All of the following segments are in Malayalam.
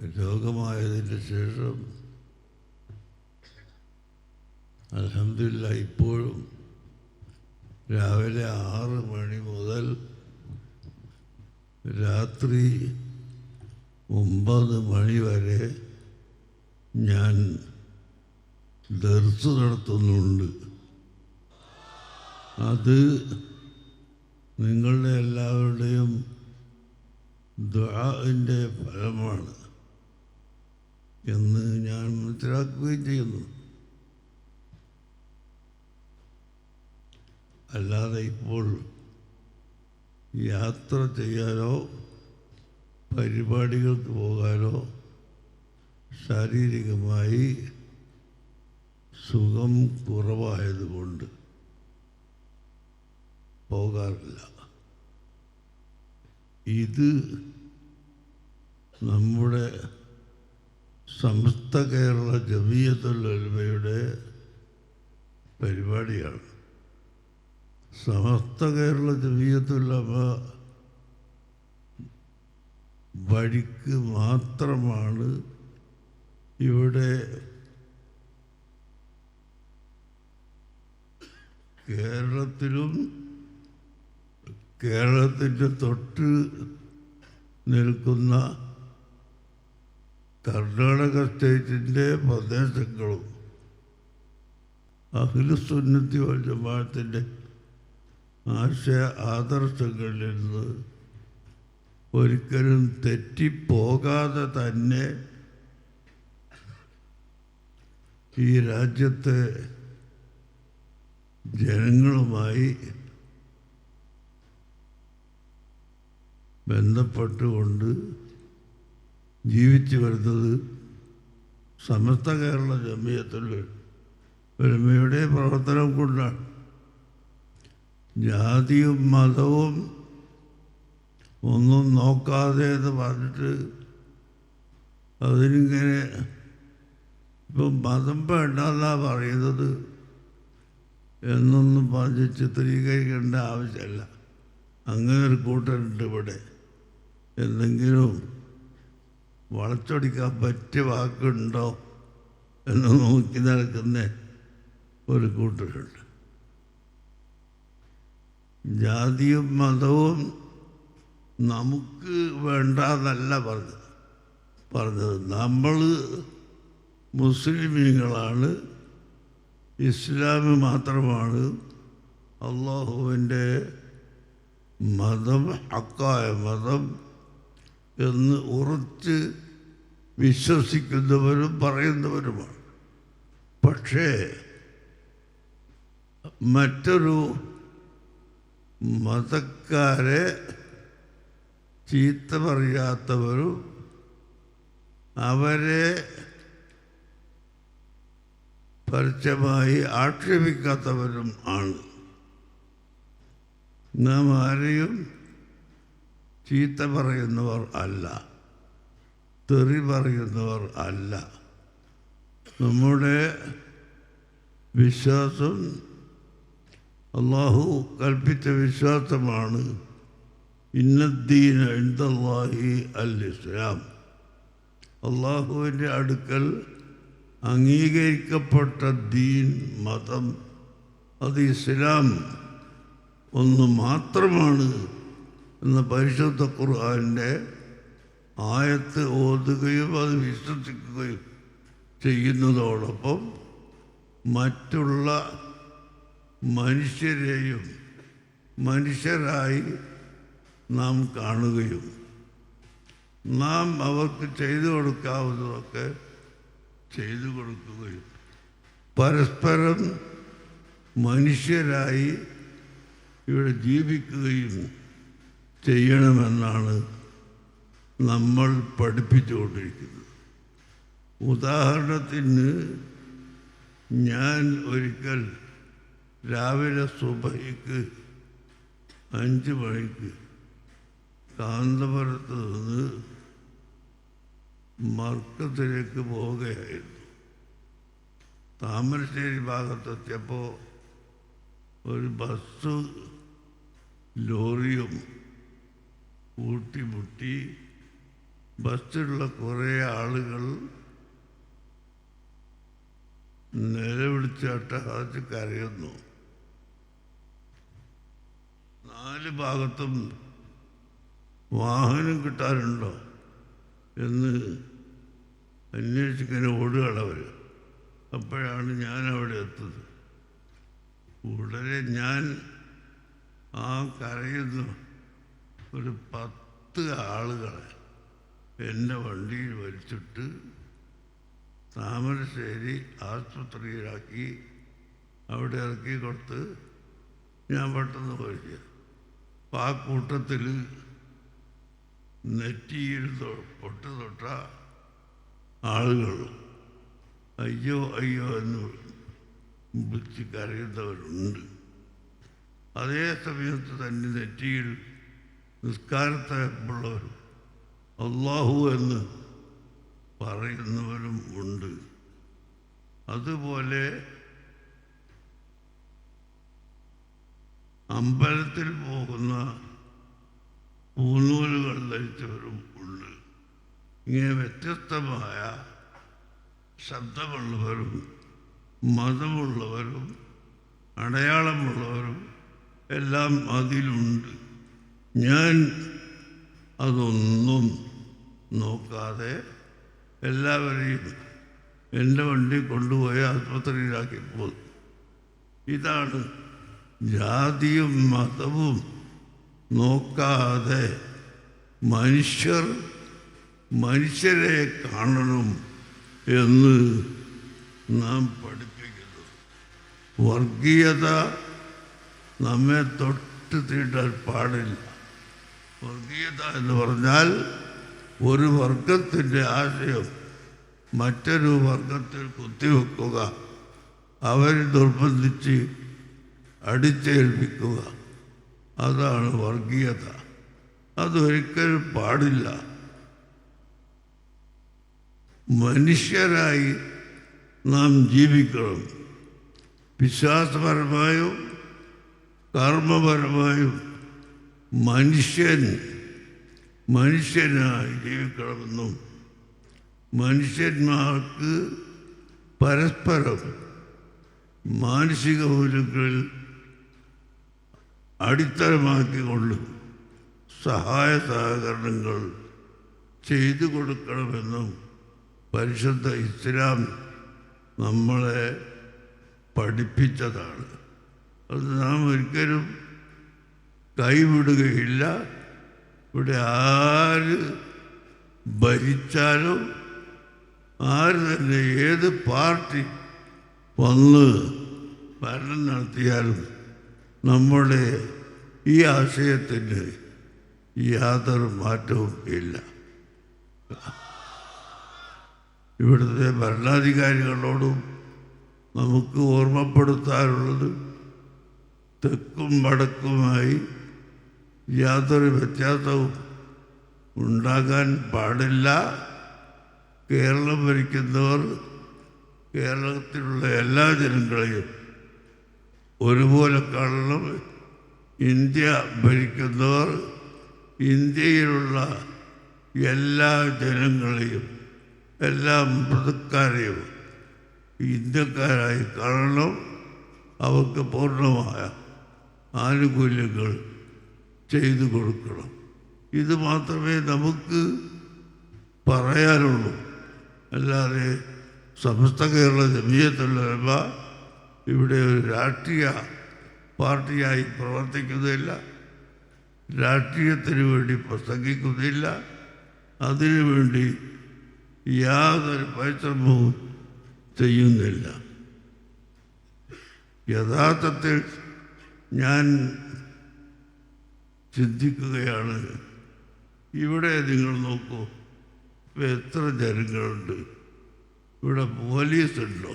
രോഗമായതിന് ശേഷം അലഹമില്ല ഇപ്പോഴും രാവിലെ ആറ് മണി മുതൽ രാത്രി ഒമ്പത് മണി വരെ ഞാൻ ദർസ് നടത്തുന്നുണ്ട്. അത് നിങ്ങളുടെ എല്ലാവരുടെയും ദ്വാന്റെ ഫലമാണ്. എന്ന് ഞാൻ മനസ്സിലാക്കുകയും ചെയ്യുന്നു. അല്ലാതെ ഇപ്പോൾ യാത്ര ചെയ്യാനോ പരിപാടികൾക്ക് പോകാനോ ശാരീരികമായി സുഖം കുറവായതുകൊണ്ട് പോകാറില്ല. ഇത് നമ്മുടെ സമസ്ത കേരള ജമീയത്തുലമയുടെ പരിപാടിയാണ്. സമസ്ത കേരള ജമീയത്തുലമ വഴിക്ക് മാത്രമാണ് ഇവിടെ കേരളത്തിലും കേരളത്തിന്റെ തൊട്ട് നിൽക്കുന്ന കർണാടക സ്റ്റേറ്റിന്റെ പ്രദേശങ്ങളും അഖിലുസുന്നത്തി ജമാഅത്തിന്റെ ആശയ ആദർശങ്ങളിൽ നിന്ന് ഒരിക്കലും തെറ്റിപ്പോകാതെ തന്നെ ഈ രാജ്യത്തെ ജനങ്ങളുമായി ബന്ധപ്പെട്ടുകൊണ്ട് ജീവിച്ചു വരുന്നത് സമസ്ത കേരള ജമീയത്തിൽ ഒരുമയുടെ പ്രവർത്തനം കൊണ്ടാണ്. ജാതിയും മതവും ഒന്നും നോക്കാതെ എന്ന് പറഞ്ഞിട്ട് അതിനിങ്ങനെ ഇപ്പം മതം വേണ്ടെന്നാ പറയുന്നത് എന്നൊന്നും പറഞ്ഞ് ചിത്രീകരിക്കേണ്ട ആവശ്യമില്ല. അങ്ങനെ ഒരു കൂട്ടരുണ്ട് ഇവിടെ. എന്തെങ്കിലും വളച്ചൊടിക്കാൻ പറ്റിയ വാക്കുണ്ടോ എന്ന് നോക്കി നടക്കുന്ന ഒരു കൂട്ടരുണ്ട്. ജാതിയും മതവും നമുക്ക് വേണ്ടാന്നല്ല പറഞ്ഞത്. പറഞ്ഞത് നമ്മൾ മുസ്ലിമീങ്ങളാണ് ഇസ്ലാം മാത്രമാണ് അള്ളാഹുവിന്റെ മതം ഹക്കായ മതം എന്ന് ഉറച്ച് വിശ്വസിക്കുന്നവരും പറയുന്നവരുമാണ്. പക്ഷേ മറ്റൊരു മതക്കാരെ ചീത്ത പറയാത്തവരും അവരെ പരസ്യമായി ആക്ഷേപിക്കാത്തവരും ആണ്. നാം ആരെയും ചീത്ത പറയുന്നവർ അല്ല. തെറി പറയുന്നവർ അല്ല. നമ്മുടെ വിശ്വാസം അള്ളാഹു കൽപ്പിച്ച വിശ്വാസമാണ്. ഇന്നദ്ദീന ഇന്ദാഹി അൽ ഇസ്ലാം അള്ളാഹുവിന്റെ അടുക്കൽ അംഗീകരിക്കപ്പെട്ട ദീൻ മതം അത് ഇസ്ലാം. ഒന്ന് മാത്രമാണ്. എന്ന പരിശുദ്ധ ഖുർആാന്റെ ആയത്ത് ഓതുകയും അത് വിശ്വസിക്കുകയും ചെയ്യുന്നതോടൊപ്പം മറ്റുള്ള മനുഷ്യരെയും മനുഷ്യരായി നാം കാണുകയും നാം അവർക്ക് ചെയ്തു കൊടുക്കാവുന്നതൊക്കെ ചെയ്തു കൊടുക്കുകയും പരസ്പരം മനുഷ്യരായി ഇവിടെ ജീവിക്കുകയും ചെയ്യണമെന്നാണ് നമ്മൾ പഠിപ്പിച്ചുകൊണ്ടിരിക്കുന്നത്. ഉദാഹരണത്തിന് ഞാൻ ഒരിക്കൽ രാവിലെ സുബഹിക്ക് അഞ്ച് മണിക്ക് കാന്തപുരത്ത് നിന്ന് മർക്കത്തിലേക്ക് പോവുകയായിരുന്നു. താമരശ്ശേരി ഭാഗത്തെത്തിയപ്പോൾ ഒരു ബസ് ലോറിയും കൂട്ടിമുട്ടി ബസ്സിലുള്ള കുറേ ആളുകൾ നിലവിളിച്ച് അട്ടഹാച്ച് കരയുന്നു. നാല് ഭാഗത്തും വാഹനം കിട്ടാനുണ്ടോ എന്ന് അന്വേഷിക്കാൻ ഓടുകളവർ അപ്പോഴാണ് ഞാൻ അവിടെ എത്തുന്നത്. ഉടനെ ഞാൻ ആ കരയുന്ന. ഒരു പത്ത് ആളുകളെ എന്റെ വണ്ടിയിൽ വലിച്ചിട്ട് താമരശ്ശേരി ആസ്പത്രിയിലാക്കി അവിടെ ഇറക്കി കൊടുത്ത് ഞാൻ പെട്ടെന്ന് പോയി അപ്പം ആ കൂട്ടത്തിൽ നെറ്റിയിൽ പൊട്ട് തൊട്ട ആളുകൾ അയ്യോ അയ്യോ എന്ന് വിളിച്ച് കരയുന്നവരുണ്ട്. അതേ സമയത്ത് തന്നെ നെറ്റിയിൽ നിസ്കാരത്തെ ഉള്ളവരും അള്ളാഹു എന്ന് പറയുന്നവരും ഉണ്ട്. അതുപോലെ അമ്പലത്തിൽ പോകുന്ന പൂനൂലുകൾ ധരിച്ചവരും ഉണ്ട്. ഇങ്ങനെ വ്യത്യസ്തമായ ശബ്ദമുള്ളവരും മതമുള്ളവരും അടയാളമുള്ളവരും എല്ലാം അതിലുണ്ട്. ഞാൻ അതൊന്നും നോക്കാതെ എല്ലാവരെയും എന്റെ വണ്ടി കൊണ്ടുപോയി ആസ്പത്രിയിലാക്കി പോകും. ഇതാണ് ജാതിയും മതവും നോക്കാതെ മനുഷ്യർ മനുഷ്യരെ കാണണം എന്ന് നാം പഠിപ്പിക്കുന്നു. വർഗീയത നമ്മെ തൊട്ട് തീട്ടാൻ പാടില്ല. വർഗീയത എന്ന് പറഞ്ഞാൽ ഒരു വർഗത്തിന്റെ ആശയം മറ്റൊരു വർഗത്തിൽ കുത്തിവെക്കുക അവരെ നിർബന്ധിച്ച് അടിച്ചേൽപ്പിക്കുക. അതാണ് വർഗീയത. അതൊരിക്കലും പാടില്ല. മനുഷ്യരായി നാം ജീവിക്കണം. വിശ്വാസപരമായും കർമ്മപരമായും മനുഷ്യൻ മനുഷ്യനായി ജീവിക്കണമെന്നും മനുഷ്യന്മാർക്ക് പരസ്പരം മാനസിക മൂല്യങ്ങളിൽ അടിത്തറമാക്കിക്കൊണ്ട് സഹായ സഹകരണങ്ങൾ ചെയ്തു കൊടുക്കണമെന്നും പരിശുദ്ധ ഇസ്ലാം നമ്മളെ പഠിപ്പിച്ചതാണ്. അത് നാം ഒരിക്കലും കൈവിടുകയില്ല. ഇവിടെ ആര് ഭരിച്ചാലും ആര് തന്നെ ഏത് പാർട്ടി വന്ന് ഭരണം നടത്തിയാലും നമ്മുടെ ഈ ആശയത്തിന് യാതൊരു മാറ്റവും ഇല്ല. ഇവിടുത്തെ ഭരണാധികാരികളോടും നമുക്ക് ഓർമ്മപ്പെടുത്താറുള്ളത് തെക്കും വടക്കുമായി യാതൊരു വ്യത്യാസവും ഉണ്ടാകാൻ പാടില്ല. കേരളം ഭരിക്കുന്നവർ കേരളത്തിലുള്ള എല്ലാ ജനങ്ങളെയും ഒരുപോലെ കാണണം. ഇന്ത്യ ഭരിക്കുന്നവർ ഇന്ത്യയിലുള്ള എല്ലാ ജനങ്ങളെയും എല്ലാ മൃതക്കാരെയും ഇന്ത്യക്കാരായി കാണണം. അവർക്ക് പൂർണമായ ആനുകൂല്യങ്ങൾ ചെയ്തു കൊടുക്കണം. ഇത് മാത്രമേ നമുക്ക് പറയാനുള്ളൂ. അല്ലാതെ സമസ്ത കേരള ജമീയത്തുള്ളവ ഇവിടെ ഒരു രാഷ്ട്രീയ പാർട്ടിയായി പ്രവർത്തിക്കുന്നില്ല. രാഷ്ട്രീയത്തിന് വേണ്ടി പ്രസംഗിക്കുന്നില്ല. അതിനുവേണ്ടി യാതൊരു പരിശ്രമവും ചെയ്യുന്നില്ല. യഥാർത്ഥത്തിൽ ഞാൻ ചിന്തിക്കുകയാണ്. ഇവിടെ നിങ്ങൾ നോക്കൂ ഇപ്പം എത്ര ജനങ്ങളുണ്ട്. ഇവിടെ പോലീസ് ഉണ്ടോ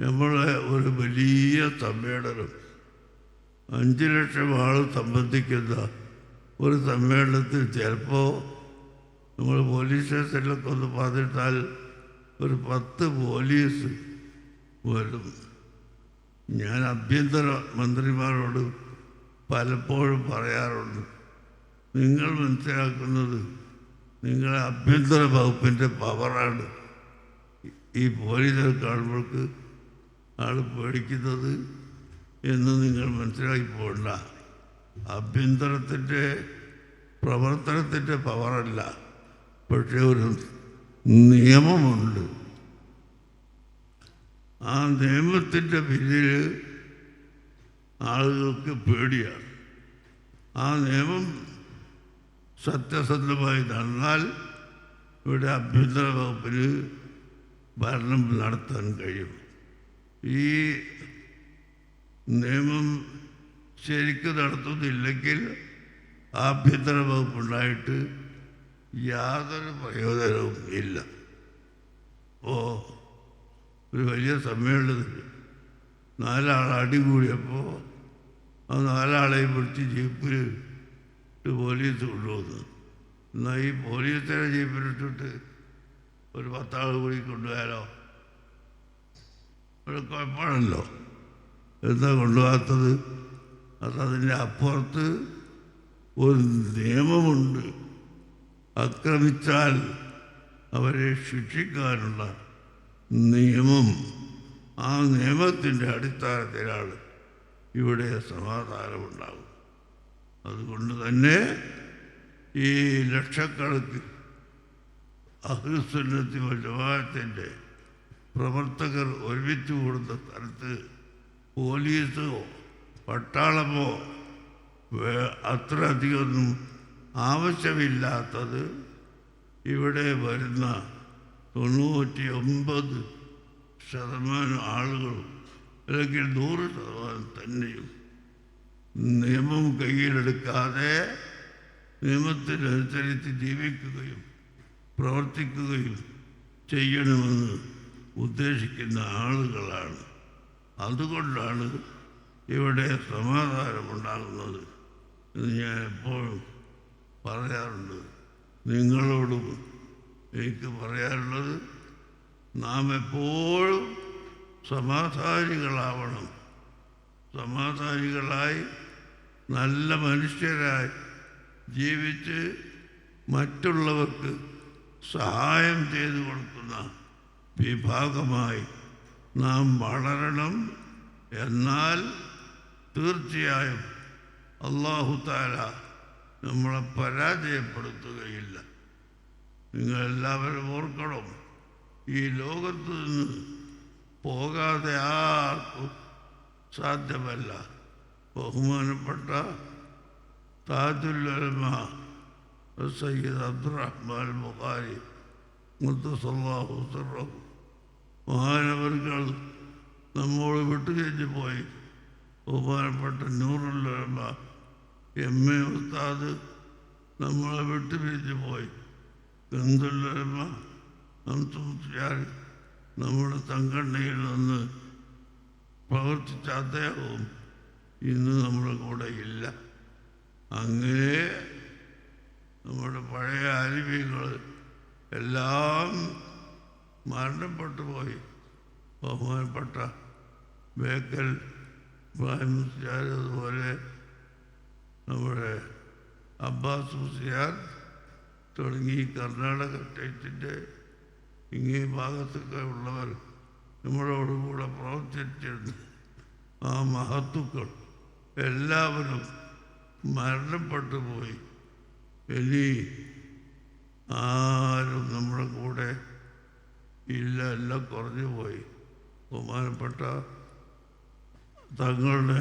നമ്മളെ ഒരു വലിയ സമ്മേളനം. അഞ്ച് ലക്ഷം ആൾ സംബന്ധിക്കുന്ന ഒരു സമ്മേളനത്തിൽ ചിലപ്പോൾ നമ്മൾ പോലീസ് സ്റ്റേഷനിലൊക്കെ ഒന്ന് പറഞ്ഞിട്ടാൽ ഒരു പത്ത് പോലീസ് വരും. ഞാൻ ആഭ്യന്തര മന്ത്രിമാരോട് പലപ്പോഴും പറയാറുണ്ട് നിങ്ങൾ മനസ്സിലാക്കുന്നത് നിങ്ങളെ ആഭ്യന്തര വകുപ്പിന്റെ പവറാണ്. ഈ പോലീസിനെ കാണുമ്പോൾക്ക് ആൾ പേടിക്കുന്നത് എന്ന് നിങ്ങൾ മനസ്സിലാക്കി പോകണ്ട. ആഭ്യന്തരത്തിന്റെ പ്രവർത്തനത്തിന്റെ പവറല്ല പക്ഷേ ഒരു നിയമമുണ്ട്. ആ നിയമത്തിന്റെ പിന്നിൽ ആളുകൾക്ക് പേടിയാണ്. ആ നിയമം സത്യസന്ധമായി നടന്നാൽ ഇവിടെ ആഭ്യന്തര വകുപ്പിന് ഭരണം നടത്താൻ കഴിയും. ഈ നിയമം ശരിക്കും നടത്തുന്നില്ലെങ്കിൽ ആഭ്യന്തര വകുപ്പുണ്ടായിട്ട് യാതൊരു പ്രയോജനവും ഇല്ല. ഓ ഒരു വലിയ സമ്മേളനത്തിൽ നാലാൾ അടികൂടിയപ്പോൾ ആ നാലാളെയും പിടിച്ച് ജീപ്പിൽ പോലീസ് കൊണ്ടുവന്നു. എന്നാൽ ഈ പോലീസിനെ ജീപ്പിലിട്ടിട്ട് ഒരു പത്താൾ കൂടി കൊണ്ടുപോയാലോ? ഒരു കുഴപ്പമാണല്ലോ. എന്താ കൊണ്ടുപോകാത്തത്? അത് അതിന്റെ അപ്പുറത്ത് ഒരു നിയമമുണ്ട്. ആക്രമിച്ചാൽ അവരെ ശിക്ഷിക്കാനുള്ള നിയമം. ആ നിയമത്തിന്റെ അടിസ്ഥാനത്തിലാണ് ഇവിടെ സമാധാനമുണ്ടാകും. അതുകൊണ്ട് തന്നെ ഈ ലക്ഷക്കണക്കിന് അഹ്ലുസുന്നത്തി ജമാഅത്തിന്റെ പ്രവർത്തകർ ഒരുമിച്ച് കൂടുന്ന സ്ഥലത്ത് പോലീസോ പട്ടാളമോ അത്ര അധികമൊന്നും ആവശ്യമില്ലാത്തത് ഇവിടെ വരുന്ന തൊണ്ണൂറ്റി ഒമ്പത് ശതമാനം ആളുകളും അല്ലെങ്കിൽ നൂറ് ശതമാനം തന്നെയും നിയമം കയ്യിലെടുക്കാതെ നിയമത്തിനനുസരിച്ച് ജീവിക്കുകയും പ്രവർത്തിക്കുകയും ചെയ്യണമെന്ന് ഉദ്ദേശിക്കുന്ന ആളുകളാണ്. അതുകൊണ്ടാണ് ഇവിടെ സമാധാനമുണ്ടാകുന്നത് എന്ന് ഞാൻ എപ്പോഴും പറയാറുണ്ട്. നിങ്ങളോടും എനിക്ക് പറയാറുള്ളത് നാം എപ്പോഴും സമാധാനികളാവണം. സമാധാനികളായി നല്ല മനുഷ്യരായി ജീവിച്ച് മറ്റുള്ളവർക്ക് സഹായം ചെയ്തു കൊടുക്കുന്ന വിഭാഗമായി നാം വളരണം എന്നാൽ തീർച്ചയായും അള്ളാഹു താല നമ്മളെ പരാജയപ്പെടുത്തുകയില്ല. നിങ്ങളെല്ലാവരും ഓർക്കണം ഈ ലോകത്ത് നിന്ന് പോകാതെ ആർക്കും സാധ്യമല്ല. ബഹുമാനപ്പെട്ട താജുല്ലമ സയ്യിദ് അബ്ദുറഹ്മാൻ ബുഖാരി മുത്തസല്ലാഹു സർറഹു മഹാനവർകൾ നമ്മോട് വിട്ടുകഴിഞ്ഞു പോയി. ബഹുമാനപ്പെട്ട നൂറുല്ലമ എം എ ഉസ്താദ് നമ്മളെ വിട്ടുപിരിഞ്ഞു പോയി. ഗന്ധുല്ലമ അംസുയാർ നമ്മുടെ സംഘടനയിൽ നിന്ന് പ്രവർത്തിച്ച അദ്ദേഹവും ഇന്ന് നമ്മുടെ കൂടെ ഇല്ല. അങ്ങനെ നമ്മുടെ പഴയ അരുവികൾ എല്ലാം മരണപ്പെട്ടു പോയി. ബഹുമാനപ്പെട്ട ബേക്കൽ ഇബ്രാഹിം അതുപോലെ നമ്മുടെ അബ്ബാസ് മുസ്ലിയാർ തുടങ്ങി കർണാടക സ്റ്റേറ്റിന്റെ ഇങ്ങേ ഭാഗത്തൊക്കെ ഉള്ളവർ നമ്മളോടുകൂടെ പ്രവർത്തിച്ചിരുന്ന ആ മഹത്തുക്കൾ എല്ലാവരും മരണപ്പെട്ടു പോയി. ഇനി ആരും നമ്മുടെ കൂടെ ഇല്ല എല്ലാം കുറഞ്ഞു പോയി. ബഹുമാനപ്പെട്ട തങ്ങളുടെ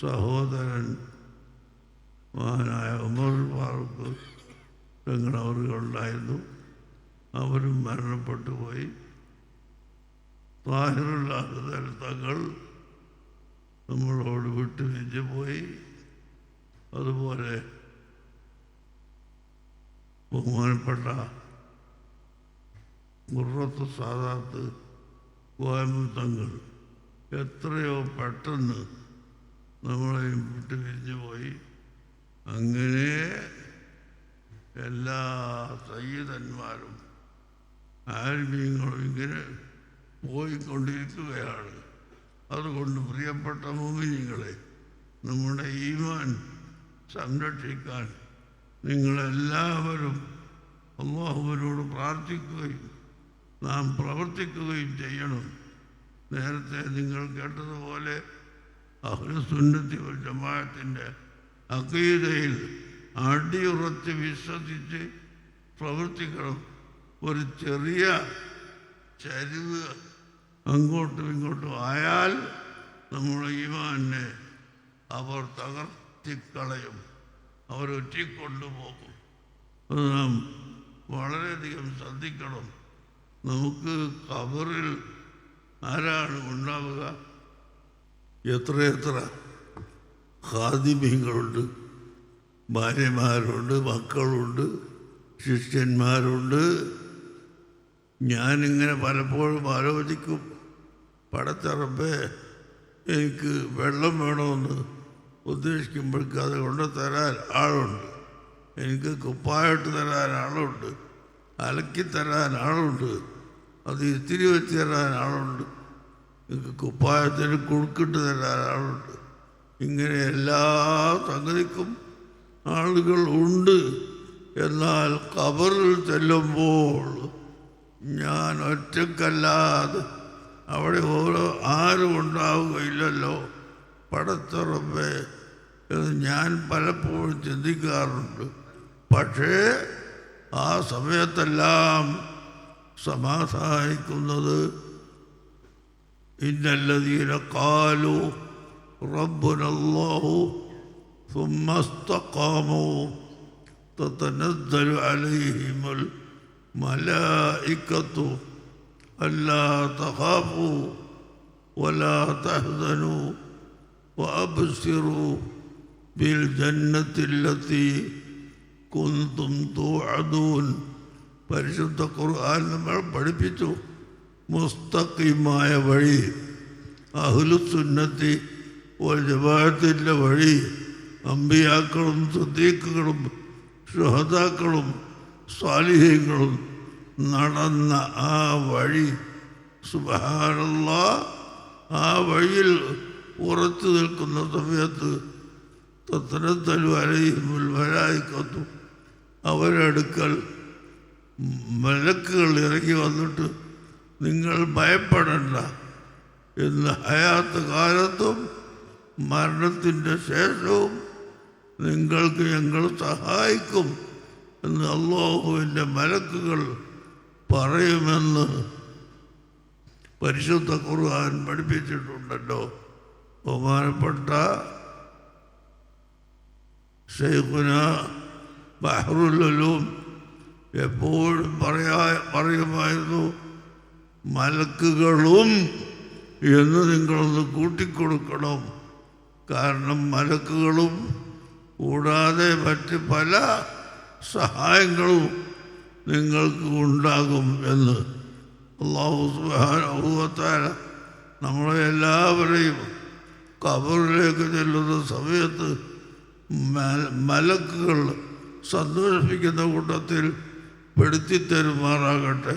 സഹോദരൻ മഹാനായ ഉമർ ഫാറൂഖ് തങ്ങളവറുകളുണ്ടായിരുന്നു അവരും മരണപ്പെട്ടു പോയി. താഹിറുള്ള തങ്ങൾ നമ്മളോട് വിട്ടു വെച്ച് പോയി. അതുപോലെ ബഹുമാനപ്പെട്ട മുറത്ത് സാദാത്ത് കോയമ്പത്തങ്ങൾ എത്രയോ പെട്ടെന്ന് നമ്മളെയും വിട്ടു പിരിഞ്ഞു പോയി. അങ്ങനെ എല്ലാ സയ്യിദന്മാരും ആത്മീയങ്ങളും ഇങ്ങനെ പോയിക്കൊണ്ടിരിക്കുകയാണ്. അതുകൊണ്ട് പ്രിയപ്പെട്ട മോഹിനികളെ നമ്മുടെ ഈമാൻ സംരക്ഷിക്കാൻ നിങ്ങളെല്ലാവരും അള്ളാഹുവിനോട് പ്രാർത്ഥിക്കുകയും നാം പ്രവർത്തിക്കുകയും ചെയ്യണം. നേരത്തെ നിങ്ങൾ കേട്ടതുപോലെ അഹ്ലുസുന്നത്തി ജമാഅത്തിന്റെ അക്കീതയിൽ അടിയുറച്ച് വിശ്വസിച്ച് പ്രവർത്തിക്കണം. ഒരു ചെറിയ ചരിവ് അങ്ങോട്ടും ഇങ്ങോട്ടും ആയാൽ നമ്മുടെ ഈമാനെ അവർ തകർത്തിക്കളയും. അവർ ഒറ്റിക്കൊണ്ടുപോകും. അത് നാം വളരെയധികം ശ്രദ്ധിക്കണം. നമുക്ക് കബറിൽ ആരാണ് ഉണ്ടാവുക? എത്രയെത്ര ഹാദിമ്യങ്ങളുണ്ട് ഭാര്യമാരുണ്ട് മക്കളുണ്ട് ശിഷ്യന്മാരുണ്ട് ഞാനിങ്ങനെ പലപ്പോഴും ആലോചിക്കും പടത്തറമ്പേ എനിക്ക് വെള്ളം വേണമെന്ന് ഉദ്ദേശിക്കുമ്പോഴേക്ക് അത് കൊണ്ട് തരാൻ ആളുണ്ട്. എനിക്ക് കുപ്പായിട്ട് തരാൻ ആളുണ്ട് അലക്കി തരാൻ ആളുണ്ട് അത് ഇത്തിരി വെച്ച് തരാൻ ആളുണ്ട് എനിക്ക് കുപ്പായത്തിന് കുടുക്കിട്ട് തരാൻ ആളുണ്ട്. ഇങ്ങനെ എല്ലാ സംഗതിക്കും ആളുകൾ ഉണ്ട്. എന്നാൽ കബറിൽ ചെല്ലുമ്പോൾ ഞാൻ ഒറ്റക്കല്ലാതെ അവിടെ ഓരോ ആരും ഉണ്ടാവുകയില്ലല്ലോ പടത്തുറമ്പേ എന്ന് ഞാൻ പലപ്പോഴും ചിന്തിക്കാറുണ്ട് പക്ഷേ ആ സമയത്തെല്ലാം സമാധാനിക്കുന്നത് ഇന്നല്ലതീന കാലു റബ്ബുനല്ലാഹു ثم استقاموا تتنزل عليهم الملائكة ألا تخافوا ولا تحزنوا وأبصروا بالجنة التي കുന്തും തൂഅദൂൻ പരിശുദ്ധ ഖുർആൻ നമ്മൾ പഠിപ്പിച്ചു മുസ്തഖിമായ വഴി അഹ്ലുസുന്നത്തി ഒരു ജമാഅത്തിൻ്റെ വഴി അമ്പിയാക്കളും സുദ്ദീഖുകളും ഷുഹദാക്കളും സ്വാലിഹ്യങ്ങളും നടന്ന ആ വഴി സുബഹാനുള്ള ആ വഴിയിൽ ഉറച്ചു നിൽക്കുന്ന സമയത്ത് തത്തനത്തലു അലയിമുൽ വരായിക്കത്തു അവരടുക്കൽ മലക്കുകൾ ഇറങ്ങി വന്നിട്ട് നിങ്ങൾ ഭയപ്പെടണ്ട. എന്ന് ഹയാത്ത കാലത്തും മരണത്തിന്റെ ശേഷവും നിങ്ങൾക്ക് ഞങ്ങൾ സഹായിക്കും. എന്ന് അള്ളാഹുവിന്റെ മലക്കുകൾ പറയുമെന്ന് പരിശുദ്ധ ഖുർആൻ പഠിപ്പിച്ചിട്ടുണ്ടല്ലോ. ബഹുമാനപ്പെട്ട ഷെയ്ഖുന ബഹ്റുലും എപ്പോഴും പറയാ പറയുമായിരുന്നു മലക്കുകളും എന്ന് നിങ്ങളൊന്ന് കൂട്ടിക്കൊടുക്കണം. കാരണം മലക്കുകളും കൂടാതെ മറ്റ് പല സഹായങ്ങളും നിങ്ങൾക്ക് ഉണ്ടാകും എന്ന് അള്ളാഹു സുബാനുഭവത്താല നമ്മളെ എല്ലാവരെയും കബറിലേക്ക് ചെല്ലുന്ന സമയത്ത് മലക്കുകൾ സന്തോഷിപ്പിക്കുന്ന കൂട്ടത്തിൽ പെടുത്തി തരുമാറാകട്ടെ.